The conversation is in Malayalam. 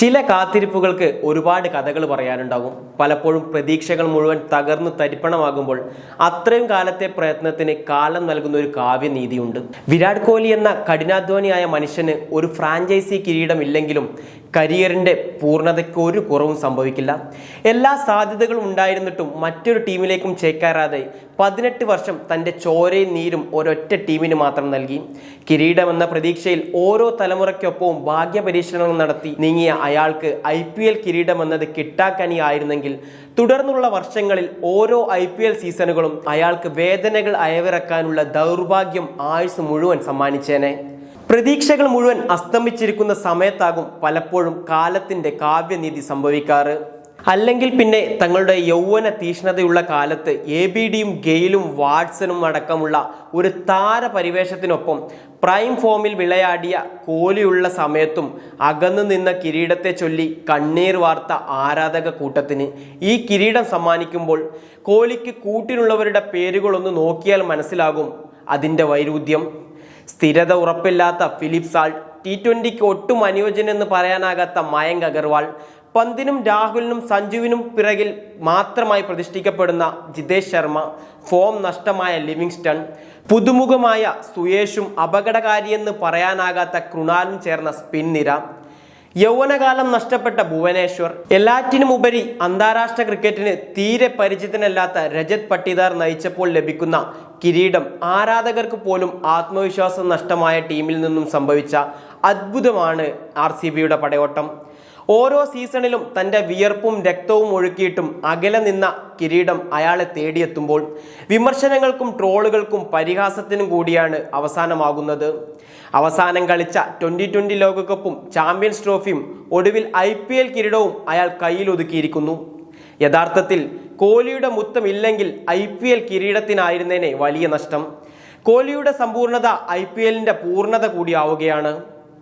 ചില കാത്തിരിപ്പുകൾക്ക് ഒരുപാട് കഥകൾ പറയാനുണ്ടാകും. പലപ്പോഴും പ്രതീക്ഷകൾ മുഴുവൻ തകർന്നു തരിപ്പണമാകുമ്പോൾ അത്രയും കാലത്തെ പ്രയത്നത്തിന് കാലം നൽകുന്ന ഒരു കാവ്യനീതിയുണ്ട്. വിരാട് കോഹ്ലി എന്ന കഠിനാധ്വാനിയായ മനുഷ്യന് ഒരു ഫ്രാഞ്ചൈസി കിരീടമില്ലെങ്കിലും കരിയറിന്റെ പൂർണതയ്ക്ക് ഒരു കുറവും സംഭവിക്കില്ല. എല്ലാ സാധ്യതകളും ഉണ്ടായിരുന്നിട്ടും മറ്റൊരു ടീമിലേക്കും ചേക്കാറാതെ പതിനെട്ട് വർഷം തന്റെ ചോരയും നീരും ഒരൊറ്റ ടീമിന് മാത്രം നൽകി. കിരീടമെന്ന പ്രതീക്ഷയിൽ ഓരോ തലമുറയ്ക്കൊപ്പവും ഭാഗ്യ പരീക്ഷണങ്ങൾ നടത്തി നീങ്ങിയ അയാൾക്ക് ഐ പി എൽ കിരീടം എന്നത് കിട്ടാക്കനി ആയിരുന്നെങ്കിൽ തുടർന്നുള്ള വർഷങ്ങളിൽ ഓരോ ഐ പി എൽ സീസണുകളും അയാൾക്ക് വേദനകൾ അയവിറക്കാനുള്ള ദൗർഭാഗ്യം ആയുസ് മുഴുവൻ സമ്മാനിച്ചേനെ. പ്രതീക്ഷകൾ മുഴുവൻ അസ്തമിച്ചിരിക്കുന്ന സമയത്താകും പലപ്പോഴും കാലത്തിന്റെ കാവ്യനീതി സംഭവിക്കാറ്. അല്ലെങ്കിൽ പിന്നെ തങ്ങളുടെ യൗവന തീഷ്ണതയുള്ള കാലത്ത് എ ബി ഡിയും ഗെയിലും വാട്സണും അടക്കമുള്ള ഒരു താരപരിവേഷത്തിനൊപ്പം പ്രൈം ഫോമിൽ വിളയാടിയ കോലിയുള്ള സമയത്തും അകന്നു നിന്ന കിരീടത്തെ ചൊല്ലി കണ്ണീർ വാർത്ത ആരാധക കൂട്ടത്തിന്. ഈ കിരീടം സമ്മാനിക്കുമ്പോൾ കോലിക്ക് കൂട്ടിനുള്ളവരുടെ പേരുകളൊന്ന് നോക്കിയാൽ മനസ്സിലാകും അതിന്റെ വൈരുദ്ധ്യം. സ്ഥിരത ഉറപ്പില്ലാത്ത ഫിലിപ്പ് സാൾട്ട് ടി ട്വന്റിക്ക് ഒട്ടും അനുയോജ്യനെന്ന് പറയാനാകാത്ത മയങ്ക് അഗർവാൾ പന്തിനും രാഹുലിനും സഞ്ജുവിനും പിറകിൽ മാത്രമായി പ്രതിഷ്ഠിക്കപ്പെടുന്ന ജിതേഷ് ശർമ്മ ഫോം നഷ്ടമായ ലിവിങ്സ്റ്റൺ പുതുമുഖമായ സുയേഷും അപകടകാരിയെന്ന് പറയാനാകാത്ത കൃണാലും ചേർന്ന സ്പിൻ നിര യൗവനകാലം നഷ്ടപ്പെട്ട ഭുവനേശ്വർ എല്ലാറ്റിനും ഉപരി അന്താരാഷ്ട്ര ക്രിക്കറ്റിന് തീരെ പരിചിതനല്ലാത്ത രജത് പട്ടിദാർ നയിച്ചപ്പോൾ ലഭിക്കുന്ന കിരീടം ആരാധകർക്ക് പോലും ആത്മവിശ്വാസം നഷ്ടമായ ടീമിൽ നിന്നും സംഭവിച്ച അത്ഭുതമാണ് ആർ സി ബിയുടെ പടയോട്ടം. ഓരോ സീസണിലും തന്റെ വിയർപ്പും രക്തവും ഒഴുക്കിയിട്ടും അകലെ നിന്ന കിരീടം അയാളെ തേടിയെത്തുമ്പോൾ വിമർശനങ്ങൾക്കും ട്രോളുകൾക്കും പരിഹാസത്തിനും കൂടിയാണ് അവസാനമാകുന്നത്. അവസാനം കളിച്ച ട്വന്റി ട്വന്റി ലോകകപ്പും ചാമ്പ്യൻസ് ട്രോഫിയും ഒടുവിൽ ഐ പി എൽ കിരീടവും അയാൾ കയ്യിലൊതുക്കിയിരിക്കുന്നു യഥാർത്ഥത്തിൽ കോഹ്ലിയുടെ മുത്തമില്ലെങ്കിൽ ഐ പി എൽ കിരീടത്തിനായിരുന്നേനെ വലിയ നഷ്ടം. കോഹ്ലിയുടെ സമ്പൂർണത ഐ പി എല്ലിന്റെ പൂർണത കൂടിയാവുകയാണ്.